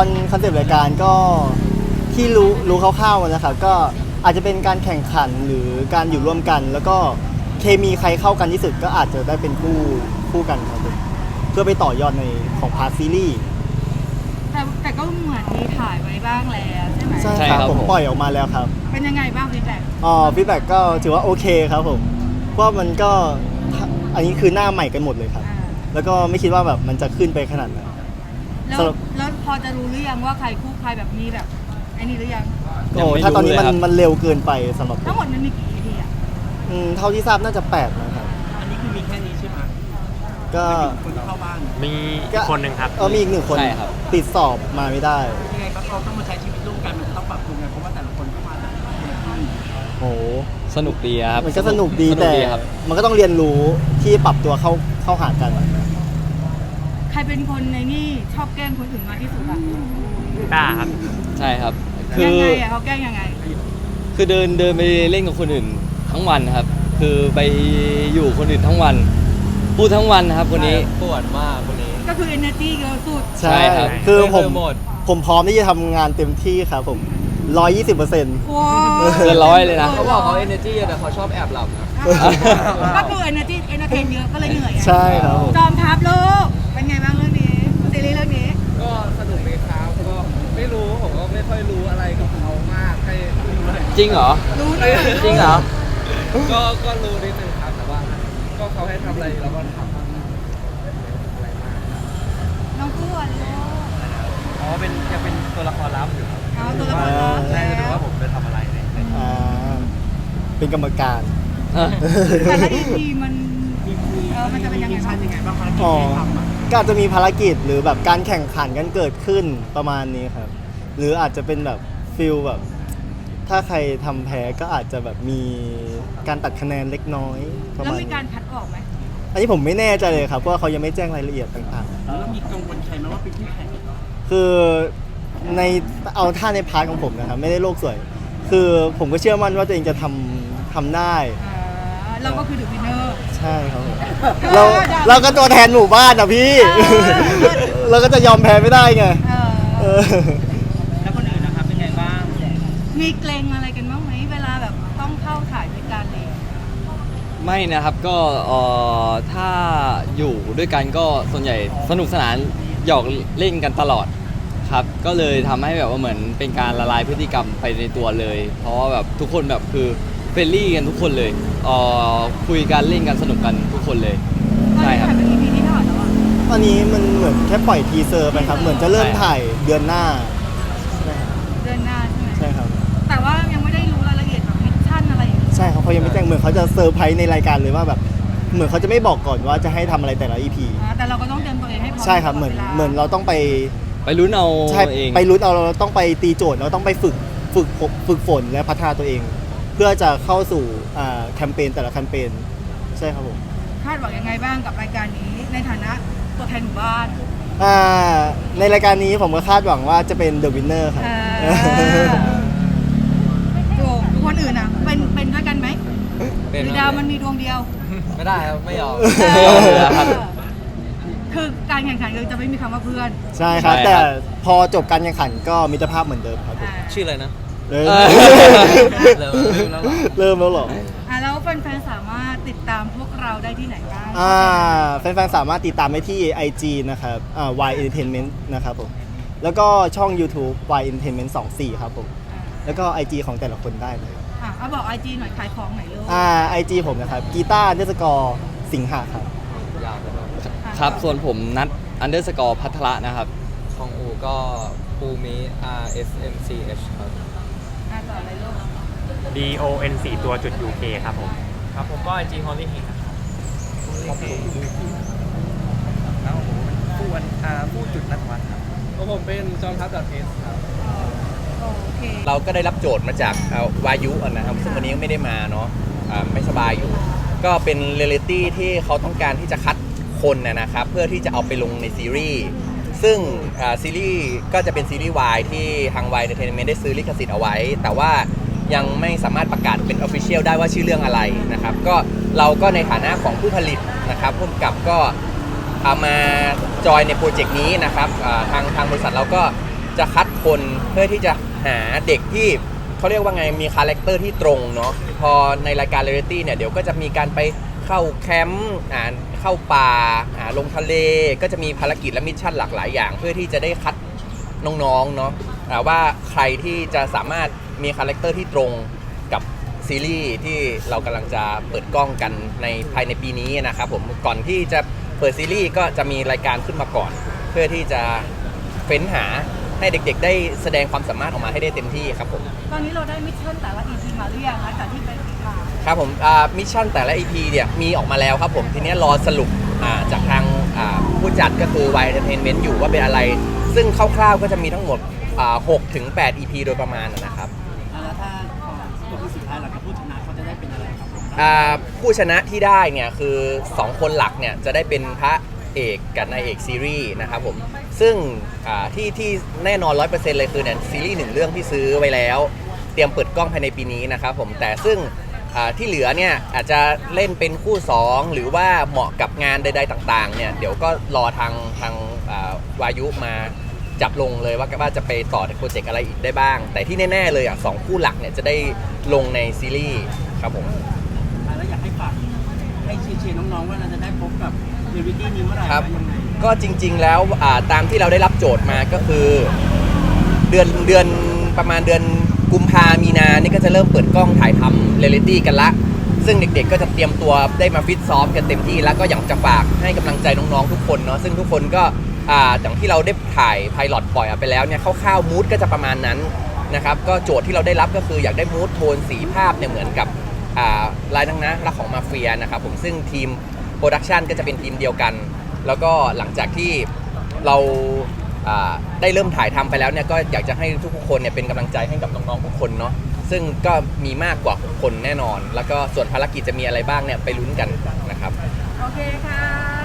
คอนคอนเซปต์รายการก็ ที่รู้รู้คร่าวๆมานะครับก็อาจจะเป็นการแข่งขันหรือการอยู่ร่วมกัน แล้วก็เคมีใครเข้ากันที่สุดก็อาจจะได้เป็นคู่คู่กันครับผมเพื่อไปต่อยอดในของพาร์ทซีรีส์แต่แต่ก็เหมือนมีถ่ายไว้บ้างแล้วใช่ไหมใช่ใช่ครับครับผมผม ปล่อยออกมาแล้วครับเป็นยังไงบ้างฟีดแบ็กอ๋อฟีดแบ็กก็ถือว่าโอเคครับผมเพราะว่ามันก็อันนี้คือหน้าใหม่กันหมดเลยครับอ่าแล้วก็ไม่คิดว่าแบบมันจะขึ้นไปขนาดนั้น แล้วสำหรับ แล้วพอจะรู้หรือยังว่าใครคู่ใครแบบมีแบบ ไอ้นี่หรือยังยังโอ้ไม่ถ้าตอนนี้รู้มันเลยครับมันเร็วเกินไปสำหรับผทั้งมหมดมันมีกี่ EP อะอืมเท่าที่ทราบน่าจะแปดนะครับ อันนี้คือมีแค่นี้ใช่ไหมก็ คนที่เข้าบ้านมีอีกคนหนึ่งครับ เออมีอีกหนึ่งคนใช่ครับ ติดสอบมาไม่ได้ ยังไงครับเขาต้องมาใช้ชีวิตร่วมกันมันจะต้องปรับปรุงกันเพราะว่าแต่ละคนเข้ามาแต่ละคนละที่โอ้โหสนุกดีครับมันก็สนุกดีสนุแต่ ครับ มันก็ต้องเรียนรู้ที่ปรับตัวเข้าเข้าหากัน ใครเป็นคนในนี่ชอบแกล้งคนอื่นมากที่สุดอะ ต้าครับ ใช่ครับ คืยังอไงอะเขาแกล้งยังไง คือเดินเดินไปเล่นกับคนอื่นทั้งวันครับ คือไปอยู่คนอื่นทั้งวันพูดทั้งวันนะครับคนนี้ ปวดมากคนนี้ ก็คือ energy เยอะสุดใช่ครับ คือผมหมด ผมพร้อมที่จะทำงานเต็มที่ครับผมร้อยยี่สิบเปอร์เซ็นต์ โอ้เกินร้อยเลยนะ เขาบอกเขา energy แต่เขาชอบแอบหลับนะ ก็คือ energy entertain เยอะก็เลยเหนื่อยอะใช่ครับผม จอมทัพลูกเป็นไงบ้างเรื่องนี้ซีรีส์เรื่องนี้ ก็สนุกเลยครับก็ไม่ รู้ ผมก็ไม่ค่อยรู้อะไรกับเขามากให้จริงเหรอ รู้เลยจริงเหรอ ก็ก็รู้นิดนึงครับแต่ว่า ก็เขาให้ทำอะไรเราก็ทำอะไรมากน้องกู้อะลูก อ๋อเป็นยังเป็นตัวละครลับอยู่ครับเอาตัวละครลับ ใช่จะดูแล้วว่าผมจะทำอะไรในในอ่าเป็นกรรมการแต่ละ EP มันเออมันจะเป็นยังไงบ้างยังไงบ้างภารกิจอ๋อที่ทำอะก็อาจจะมีภารกิจหรือแบบการแข่งขันกันเกิดขึ้นประมาณนี้ครับ หรืออาจจะเป็นแบบฟิลแบบ ถ้าใครทำแพ้ก็อาจจะแบบมีการตัดคะแนนเล็กน้อยประแล้วมาณมีนี้การคัดออกไหมอันนี้ผมไม่แน่ใจเลยครับเพราะว่าเขายังไม่แจ้งรายละเอียดต่างแล้วเรามีกังวลใครไหมว่าเป็นคู่แข่งๆ คือในเอาท่าในพาร์ทของผมนะครับไม่ได้โลกสวย คือผมก็เชื่อมั่นว่าตัวเองจะทำทำได้อ่าเราก็คือเดอะวินเนอร์ ใช่ครับผมเราเราก็ตัวแทนหมู่บ้านนะพี่เออเราก็จะยอมแพ้ไม่ได้ไง เอเอออ มีเกรงอะไรกันบ้างไหมเวลาแบบต้องเข้าถ่ายด้วยกันเลยไม่นะครับก็เอ่อถ้าอยู่ด้วยกันก็ส่วนใหญ่สนุกสนานหยอกเล่นกันตลอดครับ ก็เลยทำให้แบบว่าเหมือนเป็นการละลายพฤติกรรมไปในตัวเลย เพราะว่าแบบทุกคนแบบคือเฟรนลี่กันทุกคนเลยเอ่อคุยกันเล่นกันสนุกกันทุกคนเลยตอนใช่นี้ครับ ถ่ายเป็น EP ที่เท่าไหร่แล้วอะตอนนี้มันเหมือนแค่ปล่อยทีเซอร์ไปครับ เหมือนจะเริ่มใช่ถ่ายเดือนหน้า เงี้ยใช่ครับเขายังไม่แจ้งเหมือนเขาจะเซอร์ไพรส์ในรายการเลยว่าแบบเหมือนเขาจะไม่บอกก่อนว่าจะให้ทำอะไรแต่ละ EP อ่าแต่เราก็ต้องเตรียมตัวเองให้พร้อมใช่ครับเหมือนตลดวลาเหมือนเราต้องไปไปลุ้นเอาใช่เอง ไปรุ้นเอาเราต้องไปตีโจทย์เราต้องไปฝึกฝึกฝึกฝนและพัฒนาตัวเอง เพื่อจะเข้าสู่อ่าแคมเปญแต่ละแคมเปญใช่ครับผม คาดหวังยังไงบ้างกับรายการนี้ ในฐานะตัวแทนหมู่บ้าน อ่าในรายการนี้ผมก็คาดหวังว่าจะเป็น The Winner ครับเออถูกทุกคนอื่นอะ เป็นเป็นด้วยกันไหม เป็น หรือดาวมันมีดวงเดียวไม่ได้ครับไม่ยอมไม่ยอมอยู่แล้วครับ คือการแข่งขันคือจะไม่มีคำว่าเพื่อนใช่ครับ ใช่ครับ แต่พอจบการแข่งขันก็มิตรภาพเหมือนเดิมครับผมอ่าชื่ออะไรนะ เริ่มเออ เริ่มแล้วเหรอเริ่มแล้วเหรออะแล้วแฟนๆสามารถติดตามพวกเราได้ที่ไหนบ้างอ่าแฟนๆสามารถติดตามได้ที่ IG นะครับอ่า Y Entertainment นะครับผมแล้วก็ช่อง YouTube Y Entertainment 24 ครับผมอ่าแล้วก็ IG ของแต่ละคนได้เลย อะเอาบอกไอจีหน่อยขายของหน่อยลูกอ่า IG ผมนะครับกีตาร์เดสกอร์สิงหาครับยาวไปหน่อยครับ ส่วนผมนัดอันเดอร์สกอร์พัทระนะครับ ของอูก็ปูมิ R S M C H ครับ อะต่อเลยลูก D O N 4ตัวจุด UK ครับผม ครับผมก็ IG Holly Hick ครับแล้วผมผู้วันอ่าผู้จุดนัดวัดครับของผมเป็นจอมทัพดอทเอสครับโอโอ เราก็ได้รับโจทย์มาจากวายุนะครับซึ่งวันนี้ไม่ได้มาเนาะไม่สบายอยู่ ก็เป็นเรียลิตี้ที่เขาต้องการที่จะคัดคนนะนะครับเพื่อที่จะเอาไปลงในซีรีส์ซึ่งซีรีส์ก็จะเป็นซีรีส์วายที่ทางวายเ n อร์เทนเมนต์ได้ซื้อลิขสิทธิ์เอาไว้ แต่ว่ายังไม่สามารถประกาศเป็นออฟฟิเชียลได้ว่าชื่อเรื่องอะไรนะครับ ก็เราก็ในฐานะของผู้ผลิตนะครับผู้กำกับก็เอามาจอยในโปรเจกต์นี้นะครับทางทางบริษัทเราก็จะคัดคนเพื่อที่จะ หาเด็กที่เขาเรียกว่าไงมีคาแรคเตอร์ที่ตรงเนาะพอในรายการเร a ลิตี้เนี่ยเดี๋ยวก็จะมีการไปเข้าแคมป์อ่าเข้าป่าอ่าลงทะเลก็จะมีภารกิจและมิชชั่นหลากหลายอย่าง เพื่อที่จะได้คัดน้องๆเนาะอ่าว่าใครที่จะสามารถมีคาแรคเตอร์ที่ตรงกับซีรีส์ที่เรากำลังจะเปิดกล้องกันในภายในปีนี้นะครับผมก่อนที่จะเปิดซีรีส์ก็จะมีรายการขึ้นมาก่อน เพื่อที่จะเฟ้นหา ให้เด็กๆ ได้แสดงความสามารถออกมาให้ได้เต็มที่ครับผม ตอนนี้เราได้มิชชั่นแต่ละ EP มาหรือยังคะจากที่เป็นข่าวครับผมมิชชั่นแต่ละ EP เนี่ยมีออกมาแล้วครับผม ทีนี้รอสรุปอ่าจากทางอ่าผู้จัดก็คือ Y Entertainment อยู่ว่าเป็นอะไร ซึ่งคร่าวๆก็จะมีทั้งหมด6ถึง8 EP โดยประมาณนะครับแล้วถ้าพอตัวที่สุดท้ายเรากับผู้ชนะเขาจะได้เป็นอะไรครับผมอ่าผู้ชนะที่ได้เนี่ยคือ 2 คนหลักเนี่ยจะได้เป็นพระ เอกกับนายเอกซีรีส์นะครับผมซึ่งอ่าที่ที่แน่นอน 100%เลยคือเนี่ยซีรีส์หนึ่งเรื่องที่ซื้อไว้แล้ว เตรียมเปิดกล้องภายในปีนี้นะครับผมแต่ซึ่งอ่าที่เหลือเนี่ยอาจจะเล่นเป็นคู่ 2 หรือว่าเหมาะกับงานใดๆต่างๆเนี่ยเดี๋ยวก็รอทางทางอ่าวายุมาจับลงเลยว่าว่าจะไปต่อในโปรเจกต์อะไรอีกได้บ้าง แต่ที่แน่ ๆ เลยอะสองคู่หลักเนี่ยจะได้ลงในซีรีส์ครับผม แล้วอยากให้ฝากให้เชียร์ๆน้องๆว่าเราจะได้พบกับ เรียลิตี้นี้เมื่อไหร่ครับและยังไงก็จริง ๆ แล้วอ่าตามที่เราได้รับโจทย์มาก็คือ เดือนเดือนประมาณเดือนกุมภามีนานี่ก็จะเริ่มเปิดกล้องถ่ายทำเรียลิตี้กันละ ซึ่งเด็กๆ ก็จะเตรียมตัวได้มาฟิตซ้อมกันเต็มที่แล้วก็อยากจะฝากให้กำลังใจน้องๆทุกคนเนาะซึ่งทุกคนก็อ่าอย่างที่เราได้ถ่ายไพลอตปล่อยออกไปแล้วเนี่ยคร่าวๆมูดก็จะประมาณนั้นนะครับก็โจทย์ที่เราได้รับก็คืออยากได้มูดโทนสีภาพเนี่ยเหมือนกับอ่าลายนังนะรักของมาเฟียนะครับผมซึ่งทีม โปรดักชันก็จะเป็นทีมเดียวกัน แล้วก็หลังจากที่เราได้เริ่มถ่ายทำไปแล้วเนี่ยก็อยากจะให้ทุกคนเนี่ยเป็นกำลังใจให้กับน้องๆทุกคนเนาะซึ่งก็มีมากกว่าคนแน่นอน แล้วก็ส่วนภารกิจจะมีอะไรบ้างเนี่ยไปลุ้นกันนะครับ โอเคค่ะ